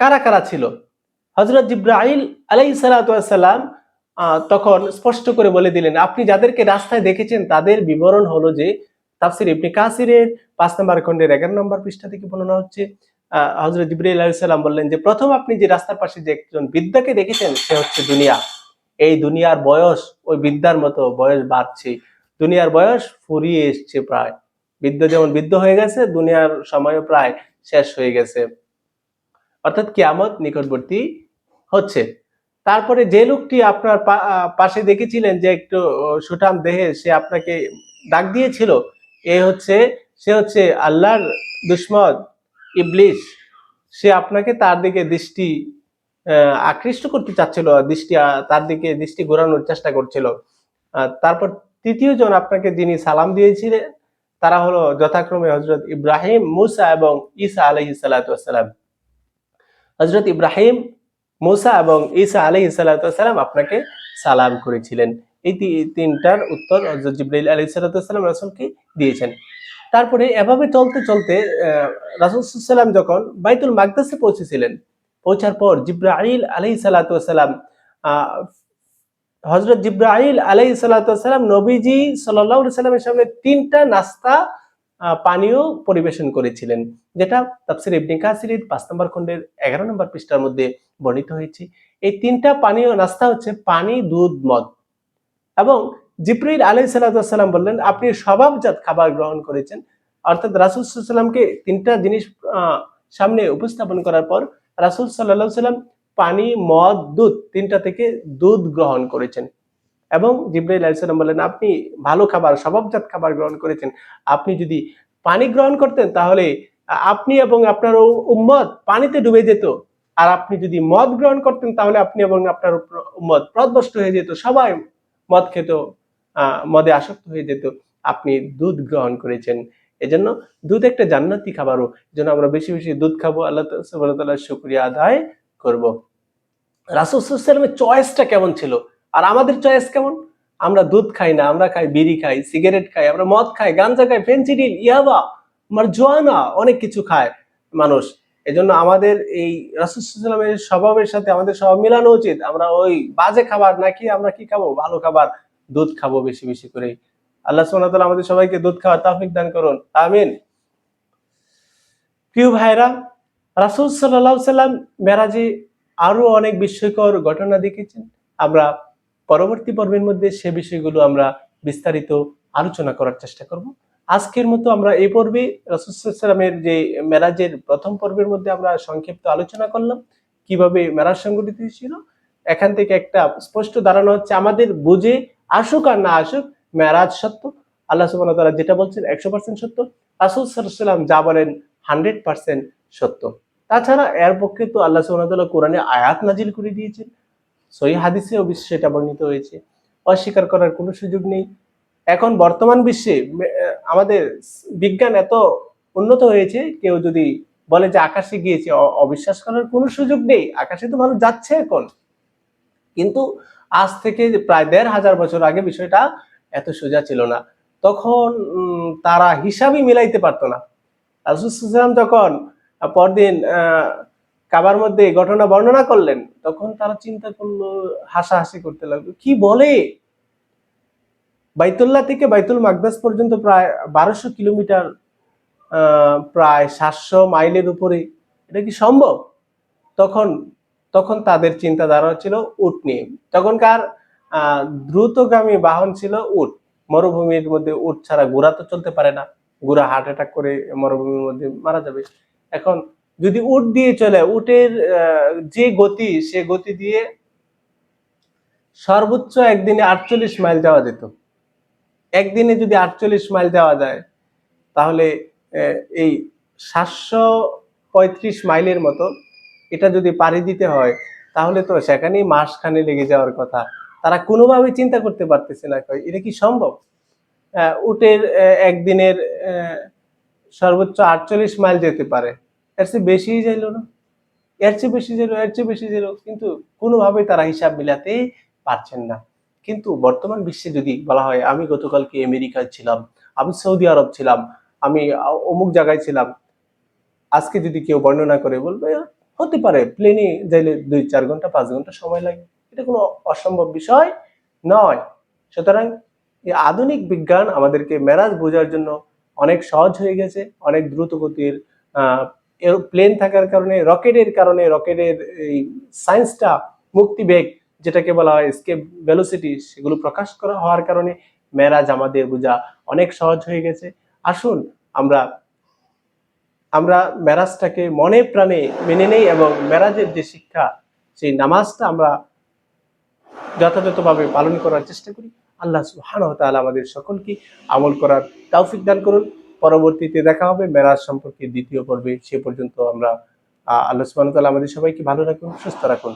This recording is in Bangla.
কারা কারা ছিল? হজরত জিব্রাইল আলাই সালাতাম তখন স্পষ্ট করে বলে দিলেন, আপনি যাদেরকে রাস্তায় দেখেছেন, তাদের বিবরণ হলো যে, তাফসির ইবনে কাসিরের পাঁচ নম্বর খন্ডের এগারো নম্বর পৃষ্ঠা থেকে বর্ণনা হচ্ছে। হজরত জিব্রাইল আলাইহিস সালাম বললেন যে, প্রথম আপনি যে রাস্তার পাশে যে একজন বিদ্যাকে দেখেছেন, সে হচ্ছে দুনিয়া। এই দুনিয়ার বয়স ওই বিদ্যার মতো, বয়স বাড়ছে। দুনিয়ার বয়স ফুরিয়ে এসছে প্রায়। বৃদ্ধ যেমন বৃদ্ধ হয়ে গেছে, দুনিয়ার সময়ও প্রায় শেষ হয়ে গেছে। অর্থাৎ কিয়ামত নিকটবর্তী হচ্ছে। তারপরে যে লোকটি আপনার পাশে দেখেছিলেন যে একটু সুঠাম দেহে সে আপনাকে ডাক দিয়েছিল, এ হচ্ছে, সে হচ্ছে আল্লাহর দুশ্মন ইবলিশ। সে আপনাকে তার দিকে দৃষ্টি আকৃষ্ট করতে চাচ্ছিল, দৃষ্টি তার দিকে দৃষ্টি ঘোরানোর চেষ্টা করছিল। তারপর তৃতীয় জন আপনাকে যিনি সালাম দিয়েছিলেন, তারা হলো যথাক্রমে হজরত ইব্রাহিম, মুসা এবং ঈসা আলহি সালাম। হজরত ইব্রাহিম, মুসা এবং ঈসা আলহি সালাম আপনাকে সালাম করেছিলেন। এই তিনটার উত্তর হজরত জিব্রাইল আলহি সালাম রাসুলকে দিয়েছেন। তারপরে এভাবে চলতে চলতে রাসুল যখন বাইতুল মাকদাসে পৌঁছেছিলেন, পৌঁছার পর জিব্রাইল আলহি সালাতাম হজরত জিব্রাইল আলাই সাল্লাম নবীজি সাল্লাহ সাল্লামের সামনে তিনটা নাস্তা পানীয় পরিবেশন করেছিলেন, যেটা তাফসির ইবনে কাসিরের পাঁচ নম্বর খন্ডের এগারো নম্বর পৃষ্ঠার মধ্যে বর্ণিত হয়েছে। এই তিনটা পানীয় নাস্তা হচ্ছে পানি, দুধ, মদ। এবং জিব্রাইল আলাই সাল্লাম বললেন, আপনি স্বভাবজাত খাবার গ্রহণ করেছেন। অর্থাৎ রাসুল সাল্লামকে তিনটা জিনিস সামনে উপস্থাপন করার পর রাসুল সাল্লাহ সাল্লাম পানি, মদ, দুধ, তিনটা থেকে দুধ গ্রহণ করেছেন। এবং জিব্রাইল আলাইসাল্লাম বললেন, আপনি ভালো খাবার, স্বভাবজাত খাবার গ্রহণ করেছেন। আপনি যদি পানি গ্রহণ করতেন, তাহলে আপনি এবং আপনার উম্মত পানিতে ডুবে যেত। আর আপনি যদি মদ গ্রহণ করতেন, তাহলে আপনি এবং আপনার উম্মত প্রদবষ্ট হয়ে যেত। সবাই মদ খেত মদে আসক্ত হয়ে যেত। আপনি দুধ গ্রহণ করেছেন। এজন্য দুধ একটা জান্নাতি খাবারও। যেন আমরা বেশি বেশি দুধ খাব। আল্লাহ তাল্লাহ শুক্রিয়া আদায় করব। রাসুসাল্লামের চয়েসটা কেমন ছিল? আর আমাদের চয়েস কেমন? আমরা দুধ খাই না, আমরা খাই বিড়ি খাই সিগারেট খাই, আমরা মদ খাই, গাঞ্জা খাই ফেন্সিডিল ইয়াবা মারজোয়ানা অনেক কিছু খায় মানুষ। এজন্য আমাদের এই রাসুসাল্লামের স্বভাবের সাথে আমাদের স্বভাব মিলানো উচিত। আমরা ওই বাজে খাবার নাকি আমরা কি খাব? ভালো খাবার দুধ খাব বেশি বেশি করে আল্লাহ ওয়া আমাদের সবাইকে দুধ খাওয়ার তাফিক দান করুন। আমিন। প্রিয় ভাইরা রাসূল আলাইহি সাল্লাম মেরাজে আরও অনেক বিস্ময়কর ঘটনা দেখেছেন। আমরা পরবর্তী পর্বের মধ্যে সে বিষয়গুলো আমরা বিস্তারিত আলোচনা করার চেষ্টা করব। আজকের মতো আমরা এই পর্বে রসুলামের যে মেরাজের প্রথম পর্বের মধ্যে আমরা সংক্ষিপ্ত আলোচনা করলাম, কীভাবে মেরাজ সংগঠিত ছিল এখান থেকে একটা স্পষ্ট ধারণা হচ্ছে আমাদের বুঝে আসুক আর না আসুক, মেরাজ সত্য। আল্লাহ সুবাহ তারা যেটা বলছেন একশো পার্সেন্ট সত্য। রাসুল সাল্লাম যা বলেন হান্ড্রেড পার্সেন্ট সত্য। তাছাড়া এর পক্ষে তো আল্লাহ সুবাহ কোরআনে আয়াত নাজিল করে দিয়েছেন। সহি হাদিসে অবশ্যই সেটা বর্ণিত হয়েছে। অস্বীকার করার কোনো সুযোগ নেই। এখন বর্তমান বিশ্বে আমাদের বিজ্ঞান এত উন্নত হয়েছে, কেউ যদি বলে যে আকাশে গিয়েছে অবিশ্বাস করার কোনো সুযোগ নেই। আকাশে তো মানুষ যাচ্ছে এখন। কিন্তু আজ থেকে প্রায় দেড় হাজার বছর আগে বিষয়টা এত সোজা ছিল না। তখন তারা হিসাবই মিলাইতে পারতো না। রাসুলাম যখন পরদিন কাবার মধ্যে ঘটনা বর্ণনা করলেন, তখন তারা চিন্তা করল, হাসাহাসি করতে লাগল। কি বলে? বাইতুল্লাহ থেকে বাইতুল মাকদাস পর্যন্ত প্রায় বারোশো কিলোমিটার প্রায় সাতশো মাইলের উপরে। এটা কি সম্ভব? তখন তখন তাদের চিন্তাধারা ছিল উট নিয়ে। তখনকার দ্রুতগামী বাহন ছিল উট। মরুভূমির মধ্যে উট ছাড়া ঘোড়া তো চলতে পারে না। ঘোড়া হার্ট অ্যাটাক করে মরুভূমির মধ্যে মারা যাবে। এখন যদি উট দিয়ে চলে, উটের যে গতি, সে গতি দিয়ে সর্বোচ্চ একদিনে আটচল্লিশ মাইল যাওয়া যেত। একদিনে যদি আটচল্লিশ মাইল যাওয়া যায়, তাহলে এই সাতশো পঁয়ত্রিশ মাইলের মতো এটা যদি পাড়ি দিতে হয়, তাহলে তো সেখানেই মাসখানে লেগে যাওয়ার কথা। তারা কোনোভাবেই চিন্তা করতে পারতেছে না এটা কি সম্ভব? উটের একদিনের সর্বোচ্চ আটচল্লিশ মাইল যেতে পারে। এর চেয়ে বেশিই যাইলো না। এর চেয়ে বেশি যাইলো, এর চেয়ে বেশি যাইলো, কিন্তু কোনোভাবেই তারা হিসাব মিলাতে পারছেন না। কিন্তু বর্তমান বিশ্বে যদি বলা হয়, আমি গতকালকে আমেরিকায় ছিলাম, আমি সৌদি আরব ছিলাম, আমি অমুক জায়গায় ছিলাম, আজকে যদি কেউ বর্ণনা করে বলবে, হতে পারে প্লেনে যাইলে দুই, চার ঘণ্টা, পাঁচ ঘণ্টা সময় লাগে। এটা কোনো অসম্ভব বিষয় নয়। সুতরাং এই আধুনিক বিজ্ঞান আমাদেরকে মেরাজ বোঝার জন্য অনেক সহজ হয়ে গেছে, অনেক দ্রুত গতির প্লেন থাকার কারণে, রকেটের কারণে, রকেটের এই সায়েন্সটা মুক্তিবেগ, যেটাকে বলা হয় স্কেপ ভেলোসিটি সেগুলো প্রকাশ করা হওয়ার কারণে মেরাজ আমাদের বোঝা অনেক সহজ হয়ে গেছে। আসুন আমরা আমরা মেরাজটাকে মনে প্রাণে মেনে নেই এবং মেরাজের যে শিক্ষা, সেই নামাজটা আমরা যথাযথভাবে পালন করার চেষ্টা করি। আল্লাহ সুবহানাহু ওয়া তাআলা আমাদের সকলকে আমল করার তৌফিক দান করুন। পরবর্তীতে দেখা হবে মেরাজ সম্পর্কে দ্বিতীয় পর্বে। সে পর্যন্ত আমরা আল্লাহ সুবাহ আমাদের সবাইকে ভালো রাখুন, সুস্থ রাখুন।